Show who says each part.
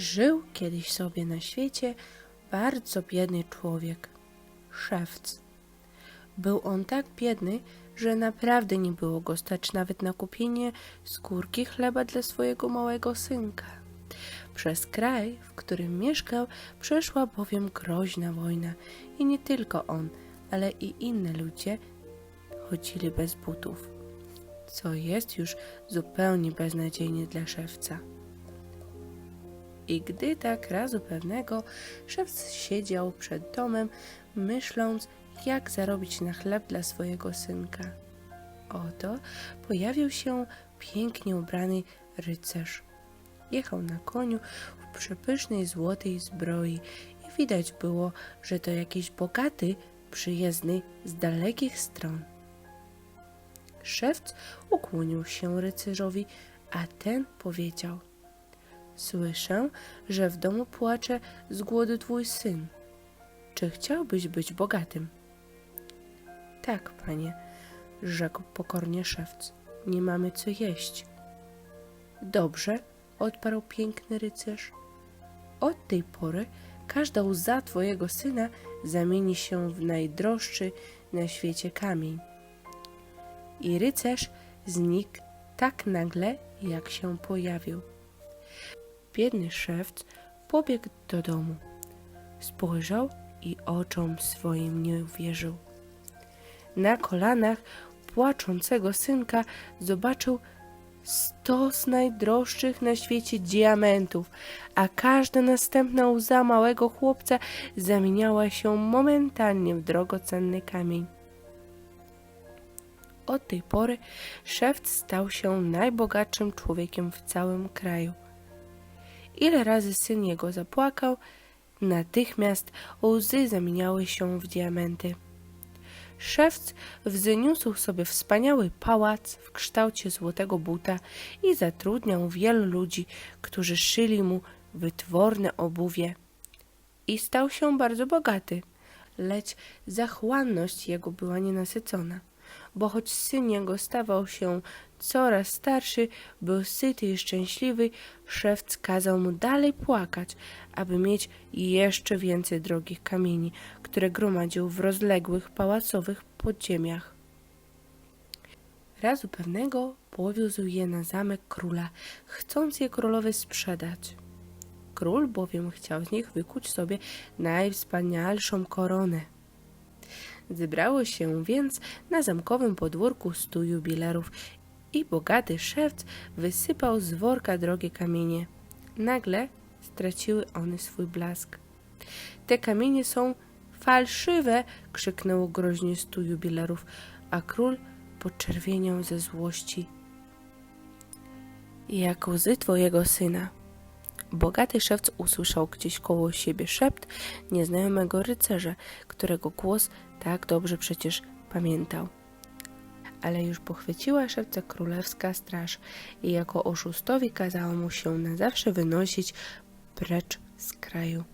Speaker 1: Żył kiedyś sobie na świecie bardzo biedny człowiek, szewc. Był on tak biedny, że naprawdę nie było go stać nawet na kupienie skórki chleba dla swojego małego synka. Przez kraj, w którym mieszkał, przeszła bowiem groźna wojna i nie tylko on, ale i inne ludzie chodzili bez butów, co jest już zupełnie beznadziejnie dla szewca. I gdy tak razu pewnego szewc siedział przed domem, myśląc, jak zarobić na chleb dla swojego synka. Oto pojawił się pięknie ubrany rycerz. Jechał na koniu w przepysznej złotej zbroi i widać było, że to jakiś bogaty, przyjezdny z dalekich stron. Szewc ukłonił się rycerzowi, a ten powiedział – Słyszę, że w domu płacze z głodu twój syn. Czy chciałbyś być bogatym? Tak, panie, rzekł pokornie szewc. Nie mamy co jeść. Dobrze, odparł piękny rycerz. Od tej pory każda łza twojego syna zamieni się w najdroższy na świecie kamień. I rycerz znikł tak nagle, jak się pojawił. Biedny szewc pobiegł do domu. Spojrzał i oczom swoim nie uwierzył. Na kolanach płaczącego synka zobaczył stos najdroższych na świecie diamentów, a każda następna łza małego chłopca zamieniała się momentalnie w drogocenny kamień. Od tej pory szewc stał się najbogatszym człowiekiem w całym kraju. Ile razy syn jego zapłakał, natychmiast łzy zamieniały się w diamenty. Szewc wzniósł sobie wspaniały pałac w kształcie złotego buta i zatrudniał wielu ludzi, którzy szyli mu wytworne obuwie. I stał się bardzo bogaty, lecz zachłanność jego była nienasycona, bo choć syn jego stawał się coraz starszy, był syty i szczęśliwy, szewc kazał mu dalej płakać, aby mieć jeszcze więcej drogich kamieni, które gromadził w rozległych pałacowych podziemiach. Razu pewnego powiózł je na zamek króla, chcąc je królowi sprzedać. Król bowiem chciał z nich wykuć sobie najwspanialszą koronę. Zebrało się więc na zamkowym podwórku stu jubilerów i bogaty szewc wysypał z worka drogie kamienie. Nagle straciły one swój blask. Te kamienie są falszywe, krzyknęło groźnie stu jubilerów, a król poczerwieniał ze złości. Jak łzy twojego syna. Bogaty szewc usłyszał gdzieś koło siebie szept nieznajomego rycerza, którego głos tak dobrze przecież pamiętał ale już pochwyciła szewca królewska straż i jako oszustowi kazała mu się na zawsze wynosić precz z kraju.